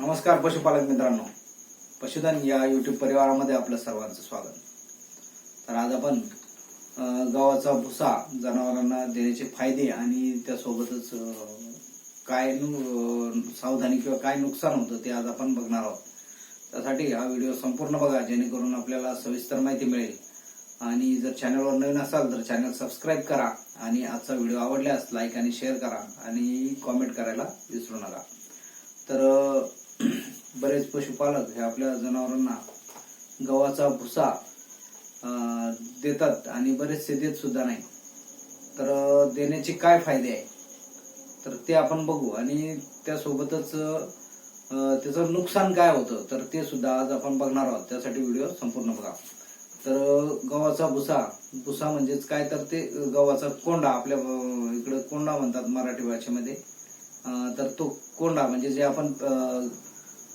नमस्कार पशुपालक मित्रांनो. पशुधन या युट्यूब परिवारामध्ये आपलं सर्वांचं स्वागत. तर आज आपण गव्हाचा भुसा जनावरांना देण्याचे फायदे आणि त्यासोबतच काय सावधानी किंवा काय नुकसान होतं ते आज आपण बघणार आहोत. त्यासाठी हा व्हिडिओ संपूर्ण बघा जेणेकरून आपल्याला सविस्तर माहिती मिळेल. आणि जर चॅनलवर नवीन असाल तर चॅनल सबस्क्राईब करा आणि आजचा व्हिडिओ आवडल्यास लाईक आणि शेअर करा आणि कॉमेंट करायला विसरू नका. तर बरेच पशुपालक हे आपल्या जनावरांना गव्हाचा भुसा देतात आणि बरेचसे देत सुद्धा नाही. तर देण्याचे काय फायदे आहे? तर ते आपण बघू आणि त्यासोबतच त्याचं नुकसान काय होतं तर ते सुद्धा आज आपण बघणार आहोत. त्यासाठी व्हिडिओ संपूर्ण बघा. तर गव्हाचा भुसा भुसा म्हणजेच काय? तर ते गव्हाचा कोंडा आपल्या इकडे कोंडा म्हणतात मराठी भाषेमध्ये. तर तो कोंडा म्हणजे जे आपण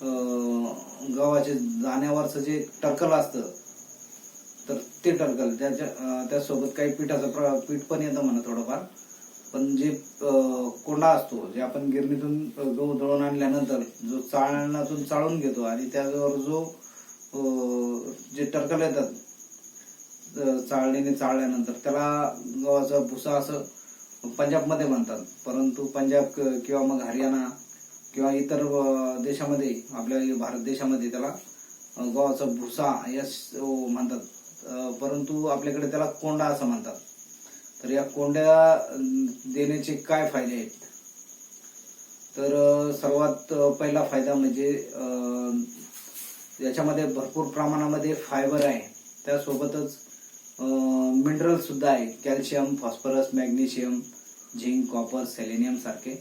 गव्हाचे दाण्यावरचं जे टरकल असतं तर ते टर्कल त्याच्या त्यासोबत काही पिठाचं प्र- पीठ पण येतं म्हणा थोडंफार. पण जे कोंडा असतो जे आपण गिरणीतून गहू दळून आणल्यानंतर जो चाळणातून चाळून घेतो आणि त्याच्यावर जो जे टरकल येतात चाळणीने चाळल्यानंतर त्याला गव्हाचा भुसा असं पंजाबमध्ये म्हणतात. परंतु पंजाब किंवा मग हरियाणा किंवा इतर देशामध्ये आपल्या भारत देशामध्ये त्याला गव्हाचा भुसा या म्हणतात. परंतु आपल्याकडे त्याला कोंडा असं म्हणतात. तर या कोंड्या देण्याचे काय फायदे आहेत? तर सर्वात पहिला फायदा म्हणजे याच्यामध्ये भरपूर प्रमाणामध्ये फायबर आहे. त्यासोबतच मिनरल सुद्धा आहे. Calcium phosphorus magnesium zinc copper selenium सारखे.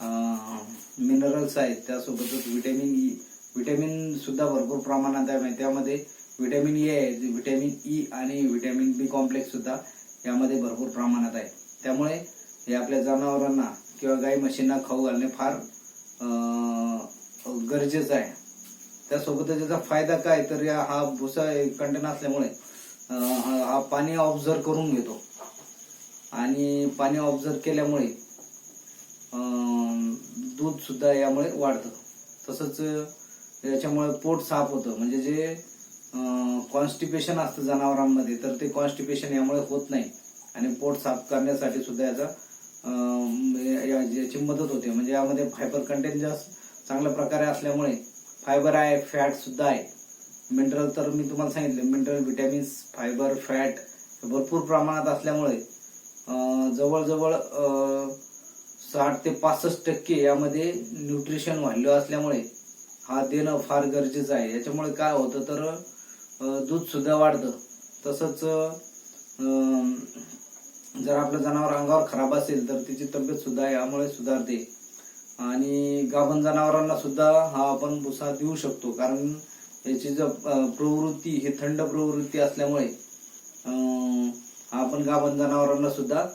मिनरल्स आहेत त्यासोबतच व्हिटॅमिन ई व्हिटॅमिन सुद्धा भरपूर प्रमाणात आहे. त्यामध्ये व्हिटॅमिन ए आहे व्हिटॅमिन ई e आणि व्हिटॅमिन बी कॉम्प्लेक्स सुद्धा यामध्ये भरपूर प्रमाणात आहे. त्यामुळे हे आपल्या जनावरांना किंवा गाई म्हशींना खाऊ घालणे फार गरजेचं आहे. त्यासोबतच याचा फायदा काय? तर या हा भुसा कंटेन असल्यामुळे हा पाणी ऑब्झर्व करून घेतो. आणि पाणी ऑब्झर्व केल्यामुळे दूध सुद्धा यामुळे वाढतं. तसंच याच्यामुळे पोट साफ होतं. म्हणजे जे कॉन्स्टिपेशन असतं जनावरांमध्ये तर ते कॉन्स्टिपेशन यामुळे होत नाही. आणि पोट साफ करण्यासाठी सुद्धा याचा या- याची मदत होते. म्हणजे यामध्ये फायबर कंटेंट जास्त चांगल्या प्रकारे असल्यामुळे फायबर आहे फॅट सुद्धा आहे. मिनरल तर मी तुम्हाला सांगितले मिनरल व्हिटॅमिन्स फायबर फॅट भरपूर प्रमाणात असल्यामुळे जवळजवळ साठ ते पासष्ट टक्के यामध्ये न्यूट्रिशन व्हॅल्यू असल्यामुळे हा देणं फार गरजेचं आहे. याच्यामुळे काय होतं तर दूधसुद्धा दूध सुद्धा वाढतं. तसंच जर आपलं जनावर अंगावर खराब असेल तर तिची तब्येत सुद्धा यामुळे सुधारते. आणि गाभण जनावरांना सुद्धा हा आपण भुसा देऊ शकतो. कारण याची जर प्रवृत्ती ही थंड प्रवृत्ती असल्यामुळे हा आपण गाभण जनावरांना सुद्धा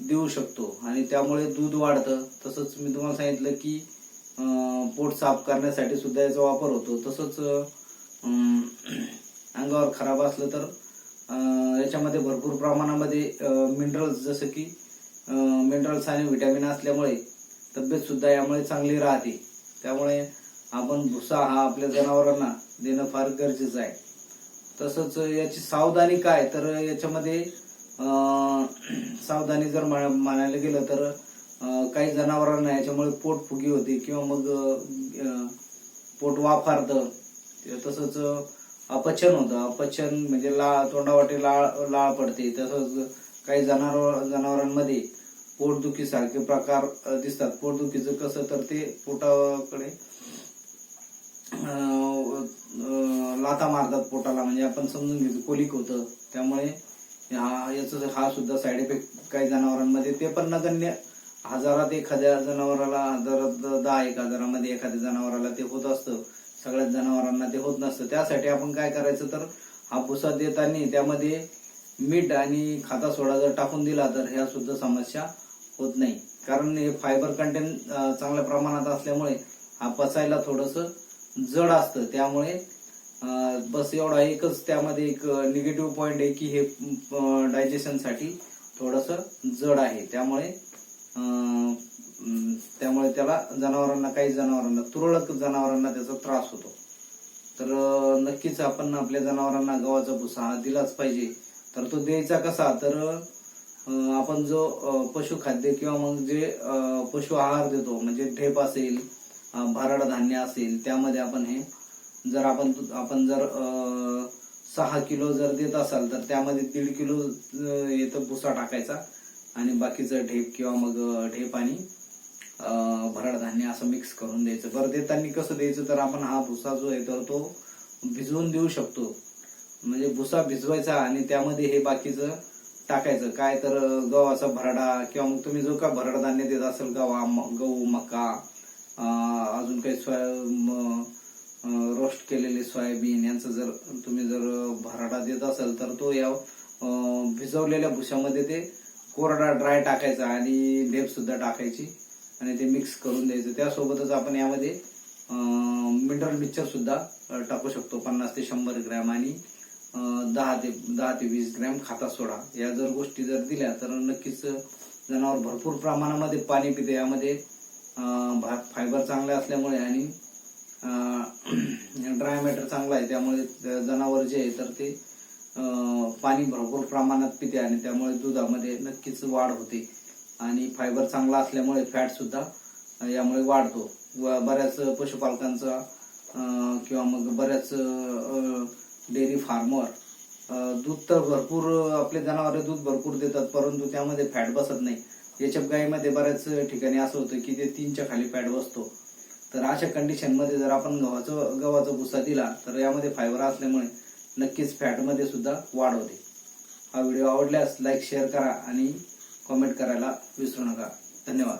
देऊ शकतो. आणि त्यामुळे दूध वाढतं. तसंच मी तुम्हाला सांगितलं की पोट साफ करण्यासाठी सुद्धा याचा वापर होतो. तसंच अंगावर खराब असलं तर याच्यामध्ये भरपूर प्रमाणामध्ये मिनरल्स जसं की मिनरल्स आणि व्हिटॅमिन असल्यामुळे तब्येत सुद्धा यामुळे चांगली राहते. त्यामुळे आपण भुसा हा आपल्या जनावरांना देणं फार गरजेचं आहे. तसंच याची सावधानी काय? तर याच्यामध्ये सावधानी जर म्हणायला गेलं तर काही जनावरांना याच्यामुळे पोट फुगी होते किंवा मग पोट वाफारतं. तसंच अपचन होतं. अपचन म्हणजे लाळ तोंडावाटे लाळ लाळ पडते. तसंच काही जनावर जनावरांमध्ये पोटदुखी सारखे प्रकार दिसतात. पोटदुखीचं कसं तर ते पोटाकडे लाथा मारतात पोटाला. म्हणजे आपण समजून घेतो कोलिक होतं. त्यामुळे हा याचा हा सुद्धा साईड इफेक्ट काही जनावरांमध्ये ते पण नगण्य. हजारात एखाद्या जनावराला हजारात दहा एक हजारामध्ये एखाद्या जनावराला ते होत असतं. सगळ्याच जनावरांना ते होत नसतं. त्यासाठी आपण काय करायचं तर हा भुसा देताना त्यामध्ये मीठ आणि खाता सोडा जर टाकून दिला तर ह्या सुद्धा समस्या होत नाही. कारण हे फायबर कंटेंट चांगल्या प्रमाणात असल्यामुळे हा पचायला थोडस जड असतं. त्यामुळे बस एवढा एकच त्यामध्ये एक निगेटिव्ह पॉइंट आहे की हे डायजेशनसाठी थोडस जड आहे. त्यामुळे त्यामुळे त्याला जनावरांना काही जनावरांना तुरळक जनावरांना त्याचा त्रास होतो. तर नक्कीच आपण आपल्या जनावरांना गव्हाचा भुसा हा दिलाच पाहिजे. तर तो द्यायचा कसा? तर आपण जो पशुखाद्य किंवा मग जे पशु आहार देतो म्हणजे ढेप असेल भारड धान्य असेल त्यामध्ये आपण हे जर आपण आपण जर सहा किलो जर देत असाल तर त्यामध्ये दीड किलो येतं भुसा टाकायचा आणि बाकीचं ढेप किंवा मग ढेप आणि भरड धान्य असं मिक्स करून द्यायचं. बरं देताना कसं द्यायचं तर आपण हा भुसा जो आहे तर तो भिजवून देऊ शकतो. म्हणजे भुसा भिजवायचा आणि त्यामध्ये हे बाकीचं टाकायचं. काय तर गव्हाचा भरडा किंवा मग तुम्ही जो का भरड धान्य देत असाल गव्हा म- गहू मका अजून काही रोस्ट केलेले सोयाबीन यांचं जर तुम्ही जर भरडा देत असाल तर तो या भिजवलेल्या भुशामध्ये ते कोरडा ड्राय टाकायचा आणि ढेप सुद्धा टाकायची आणि ते मिक्स करून द्यायचं. त्यासोबतच आपण यामध्ये मिनरल मिक्सर सुद्धा टाकू शकतो. पन्नास ते शंभर ग्रॅम आणि दहा ते दहा ते वीस ग्रॅम खाता सोडा. या जर गोष्टी जर दिल्या तर नक्कीच जनावर भरपूर प्रमाणामध्ये पाणी पिते. यामध्ये भात फायबर चांगले असल्यामुळे आणि ड्राय मॅटर चांगला आहे. त्यामुळे जनावर जे आहे तर ते पाणी भरपूर प्रमाणात पिते आणि त्यामुळे दुधामध्ये नक्कीच वाढ होते. आणि फायबर चांगला असल्यामुळे फॅट सुद्धा यामुळे वाढतो. व बऱ्याच पशुपालकांचा किंवा मग बऱ्याच डेअरी फार्मर दूध तर भरपूर आपले जनावर दूध भरपूर देतात परंतु त्यामध्ये फॅट बसत नाही. याच्या गाईमध्ये बऱ्याच ठिकाणी असं होतं की ते तीनच्या खाली फॅट बसतो. तर अशा कंडिशनमध्ये जर आपण गव्हाचं गव्हाचा भुसा दिला तर यामध्ये फायबर असल्यामुळे नक्कीच फॅटमध्ये सुद्धा वाढ होते. हा व्हिडिओ आवडल्यास लाईक शेअर करा आणि कॉमेंट करायला विसरू नका. धन्यवाद.